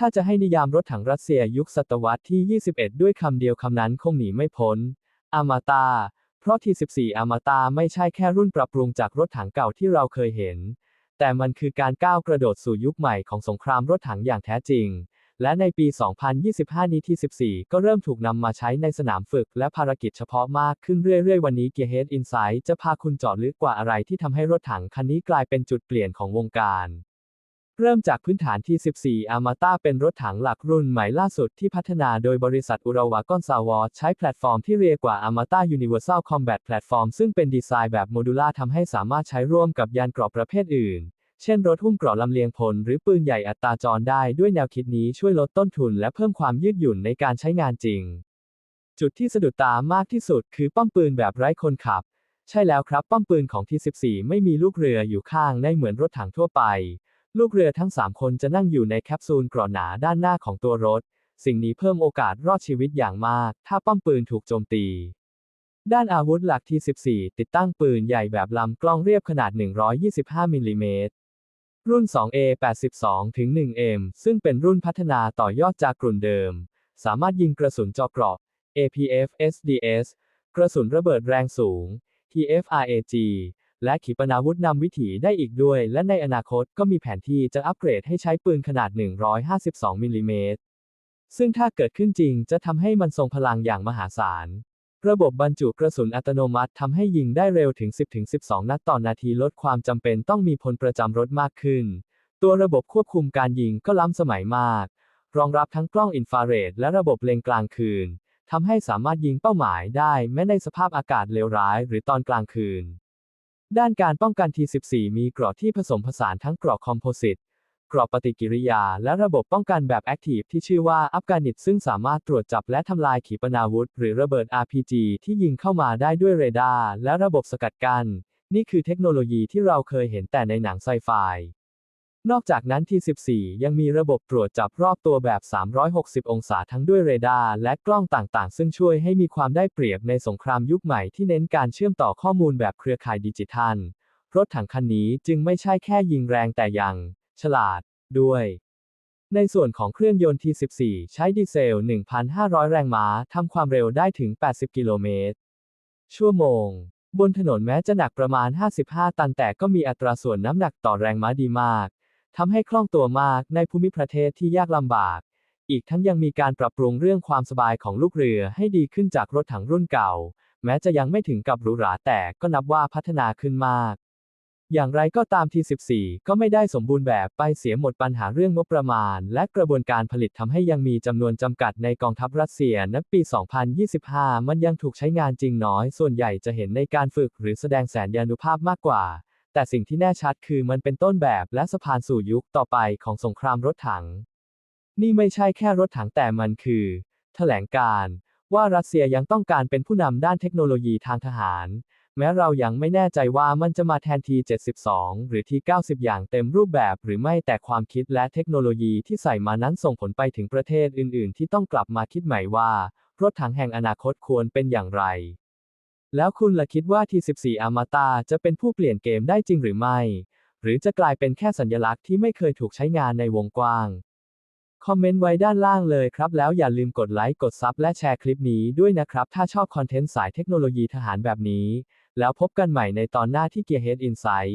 ้าจะให้นิยามรถถังรัสเซียยุคศตวรรษที่ 21 ด้วยคำเดียวคำนั้นคงหนีไม่พ้นอมาตา เพราะ T14 อมาตาไม่ใช่แค่รุ่นปรับปรุงจากรถถังเก่าที่เราเคยเห็น แต่มันคือการก้าวกระโดดสู่ยุคใหม่ของสงครามรถถังอย่างแท้จริง และในปี 2025 นี้ T14 ก็เริ่มถูกนำมาใช้ในสนามฝึกและภารกิจเฉพาะมากขึ้นเรื่อยๆ วันนี้ Gearhead Insight จะพาคุณเจาะลึกกว่าอะไรที่ทำให้รถถังคันนี้กลายเป็นจุดเปลี่ยนของวงการ เริ่มจากพื้นฐานที่ 14 Armata เป็นรถถังหลักรุ่นใหม่ล่าสุดที่พัฒนาโดยบริษัทอุรวากอนซาวอใช้แพลตฟอร์มที่เรียกว่า Armata Universal Combat Platform ซึ่งเป็นดีไซน์แบบโมดูล่าทำให้สามารถใช้ร่วมกับยานเกราะประเภทอื่น เช่นรถหุ้มเกราะลำเลียงพล หรือปืนใหญ่อัตราจรได้ด้วยแนวคิดนี้ช่วยลดต้นทุนและเพิ่มความยืดหยุ่นในการใช้งานจริง จุดที่สะดุดตามากที่สุดคือป้อมปืนแบบไร้คนขับ ใช่แล้วครับป้อมปืนของที่14ไม่มีลูกเรืออยู่ข้างในเหมือนรถถังทั่วไป ลูกเรือทั้ง 3 คนจะนั่งอยู่ในแคปซูลกราะหนาด้านหน้าของตัวรถ สิ่งนี้เพิ่มโอกาสรอดชีวิตอย่างมาก ถ้าป้อมปืนถูกโจมตี ด้านอาวุธหลักที่ 14 ติดตั้งปืนใหญ่แบบลำกล้องเรียบขนาด 125 มิลลิเมตร รุ่น 2A 82 ถึง 1M ซึ่งเป็นรุ่นพัฒนาต่อยอดจากกลุ่นเดิม สามารถยิงกระสุนเจอเกราะ APF SDS กระสุนระเบิดแรงสูง TFRAG และขีปนาวุธนำวิถีได้อีกด้วย และในอนาคตก็มีแผนที่จะอัปเกรดให้ใช้ปืนขนาด 152มิลลิเมตรซึ่งถ้าเกิดขึ้นจริงจะทำให้มันทรงพลังอย่างมหาศาล ระบบบรรจุกระสุนอัตโนมัติทำให้ยิงได้เร็วถึง 10-12 นัดต่อนาทีลดความจำเป็นต้องมีพลประจำรถมากขึ้น ตัวระบบควบคุมการยิงก็ล้ำสมัยมาก รองรับทั้งกล้องอินฟราเรดและระบบเล็งกลางคืนทำให้สามารถยิงเป้าหมายได้แม้ในสภาพอากาศเลวร้ายหรือตอนกลางคืน ด้านการป้องกัน T14 มีเกราะที่ผสมผสานทั้งเกราะคอมโพสิตเกราะปฏิกิริยา และระบบป้องกันแบบแอคทีฟที่ชื่อว่าอัฟกานิตซึ่งสามารถตรวจจับและทำลายขีปนาวุธ หรือระเบิด RPG ที่ยิงเข้ามาได้ด้วยเรดาร์และระบบสกัดกัน้น นี่คือเทคโนโลยีที่เราเคยเห็นแต่ในหนังไซไฟ นอกจากนั้น T14 ยังมีระบบตรวจจับรอบตัวแบบ 360 องศาทั้งด้วยเรดาร์และกล้องต่างๆ ซึ่งช่วยให้มีความได้เปรียบในสงครามยุคใหม่ที่เน้นการเชื่อมต่อข้อมูลแบบเครือข่ายดิจิทัล รถถังคันนี้จึงไม่ใช่แค่ยิงแรงแต่ยัง ฉลาด ด้วย ในส่วนของเครื่องยนต์ T14 ใช้ดีเซล 1,500 แรงม้าทำความเร็วได้ถึง 80 กิโลเมตร ชั่วโมง บนถนนแม้จะหนักประมาณ 55 ตันแต่ก็มีอัตราส่วนน้ำหนักต่อแรงม้าดีมาก ทำให้คล่องตัวมากในภูมิประเทศที่ยากลำบาก อีกทั้งยังมีการปรับปรุงเรื่องความสบายของลูกเรือให้ดีขึ้นจากรถถังรุ่นเก่า แม้จะยังไม่ถึงกับหรูหราแต่ก็นับว่าพัฒนาขึ้นมาก อย่างไรก็ตาม T14 ก็ไม่ได้สมบูรณ์แบบไปเสียหมดปัญหาเรื่องงบประมาณ และกระบวนการผลิตทำให้ยังมีจำนวนจำกัดในกองทัพรัสเซียณปี 2025 มันยังถูกใช้งานจริงน้อย ส่วนใหญ่จะเห็นในการฝึกหรือแสดงแสนยานุภาพมากกว่า แต่สิ่งที่แน่ชัดคือมันเป็นต้นแบบและสะพานสู่ยุคต่อไปของสงครามรถถัง นี่ไม่ใช่แค่รถถังแต่มันคือ แถลงการ์ว่ารัสเซียยังต้องการเป็นผู้นำด้านเทคโนโลยีทางทหาร แม้เรายังไม่แน่ใจว่ามันจะมาแทนที 72 หรือที 90 อย่างเต็มรูปแบบหรือไม่แต่ความคิดและเทคโนโลยีที่ใส่มานั้นส่งผลไปถึงประเทศอื่น ๆ ที่ต้องกลับมาคิดใหม่ว่า รถถังแห่งอนาคตควรเป็นอย่างไร แล้วคุณล่ะคิดว่าที14อามาตาจะเป็นผู้เปลี่ยนเกมได้จริงหรือไม่ หรือจะกลายเป็นแค่สัญลักษณ์ที่ไม่เคยถูกใช้งานในวงกว้าง คอมเมนต์ไว้ด้านล่างเลยครับ แล้วอย่าลืมกดไลค์ กดซับและแชร์คลิปนี้ด้วยนะครับ ถ้าชอบคอนเทนต์สายเทคโนโลยีทหารแบบนี้ แล้วพบกันใหม่ในตอนหน้าที่ Gearhead Insight